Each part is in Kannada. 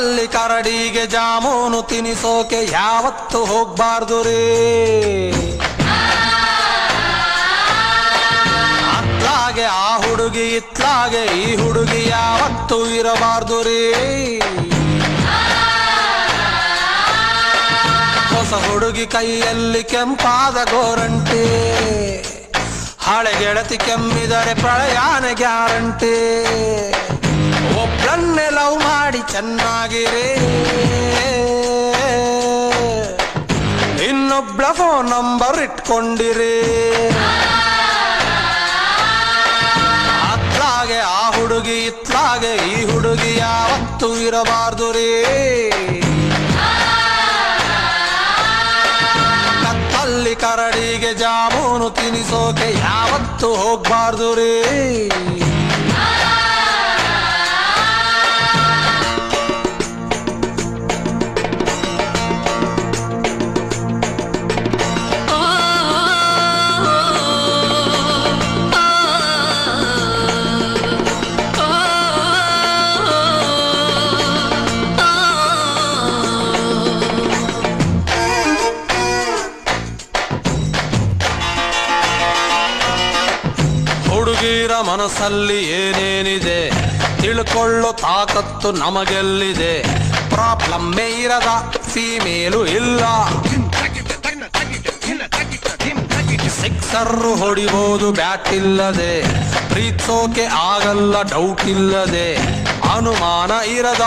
ಕತ್ತಲ್ಲಿ ಕರಡಿಗೆ ಜಾಮೂನು ತಿನಿಸೋಕೆ ಯಾವತ್ತು ಹೋಗ್ಬಾರ್ದು ರೀ. ಅತ್ಲಾಗೆ ಆ ಹುಡುಗಿ, ಇತ್ಲಾಗೆ ಈ ಹುಡುಗಿ ಯಾವತ್ತು ಇರಬಾರ್ದು ರೀ. ಹೊಸ ಹುಡುಗಿ ಕೈಯಲ್ಲಿ ಕೆಂಪಾದ ಗೋರಂಟಿ, ಹಳೆ ಗೆಳತಿ ಕೆಮ್ಮಿದರೆ ಪ್ರಳಯಾನ ಗ್ಯಾರಂಟಿ. ಒಬ್ಳನ್ನೇ ಲವ್ ಮಾಡಿ ಚೆನ್ನಾಗಿರಿ. ಇನ್ನೊಬ್ಬಳ ಫೋನ್ ನಂಬರ್ ಇಟ್ಕೊಂಡಿರಿ. ಅತ್ಲಾಗೆ ಆ ಹುಡುಗಿ, ಇತ್ಲಾಗೆ ಈ ಹುಡುಗಿ ಯಾವತ್ತೂ ಇರಬಾರ್ದು ರೀ. ಕತ್ತಲ್ಲಿ ಕರಡಿಗೆ ಜಾಮೂನು ತಿನಿಸೋಕೆ ಯಾವತ್ತು ಹೋಗ್ಬಾರ್ದು ರೀ. ಹುಡುಗಿರ ಮನಸ್ಸಲ್ಲಿ ಏನೇನಿದೆ? ತಿಳ್ಕೊಳ್ಳೋ ತಾಕತ್ತು ನಮಗೆಲ್ಲಿದೆ? ಪ್ರಾಬ್ಲಮ್ ಇರದ ಫೀಮೇಲು ಇಲ್ಲ. ಸಿಕ್ಸರ್ ಹೊಡಿಬೋದು, ಬ್ಯಾಟ್ ಇಲ್ಲದೆ. ಪ್ರೀತ್ಸೋಕೆ ಆಗಲ್ಲ ಡೌಟ್ ಇಲ್ಲದೆ. ಅನುಮಾನ ಇರದ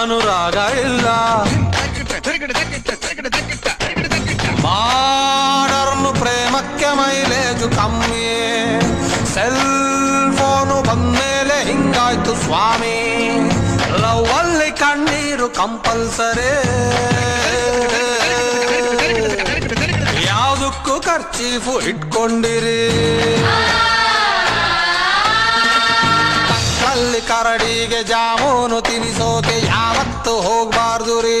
ಅನುರಾಗ ಇಲ್ಲ. ಮಾಡರ್ನು ಪ್ರೇಮಕ್ಕೆ ಮೈಲೇಜು ಕಮ್ಮಿ ಸೆಲ್ ಫೋನು ಬಂದ್ಮೇಲೆ ಹಿಂಗಾಯ್ತು ಸ್ವಾಮಿ. ಲವ್ ಅಲ್ಲಿ ಕಣ್ಣೀರು ಕಂಪಲ್ಸರಿ ಯಾವುದಕ್ಕೂ ಖರ್ಚೀಫು ಇಟ್ಕೊಂಡಿರಿ. ಕರಡಿಗೆ ಜಾಮೂನು ತಿನಿಸೋಕೆ ಯಾವತ್ತು ಹೋಗ್ಬಾರ್ದು ರೀ.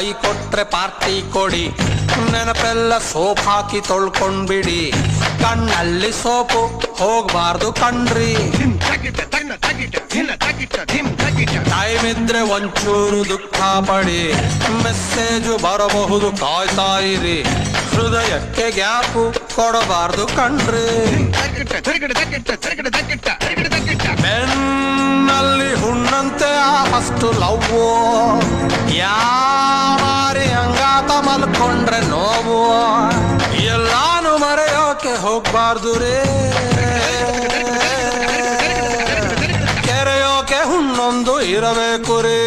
ಕೈ ಕೊಟ್ರೆ ಪಾರ್ಟಿ ಕೊಡಿ. ನೆನಪೆಲ್ಲ ಸೋಪ್ ಹಾಕಿ ತೊಳ್ಕೊಂಡ್ಬಿಡಿ. ಕಣ್ಣಲ್ಲಿ ಸೋಪು ಹೋಗ್ಬಾರ್ದು ಕಣ್ರಿ. ಟೈಮ್ ಇದ್ರೆ ಒಂಚೂರು ದುಃಖ ಪಡಿ. ಮೆಸೇಜು ಬರಬಹುದು ಕಾಯ್ತಾ ಇರಿ. ಹೃದಯಕ್ಕೆ ಗ್ಯಾಪು ಕೊಡಬಾರ್ದು ಕಣ್ರಿ. ಬೆನ್ನಲ್ಲಿ ಹುಣ್ಣಂತೆ ಆ ಫಸ್ಟ್ ಲವ್ ಯಾ ಎಲ್ಲಾನು ಮರೆಯೋಕೆ ಹೋಗ್ಬಾರ್ದು ರೇ. ಕೆರೆಯೋಕೆ ಹುಣ್ಣೊಂದು ಇರಬೇಕು ರೇ.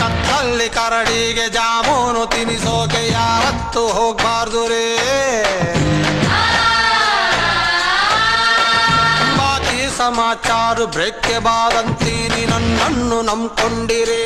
ಕತ್ತಲ್ಲಿ ಕರಡಿಗೆ ಜಾಮೂನು ತಿನಿಸೋಕೆ ಯಾವತ್ತು ಹೋಗ್ಬಾರ್ದು ರೇ. ಸಮಾಚಾರ ಬ್ರೇಕ್ಗೆ ಬಾದಂತೀನಿ, ನನ್ನನ್ನು ನಂಬ್ಕೊಂಡಿರೇ.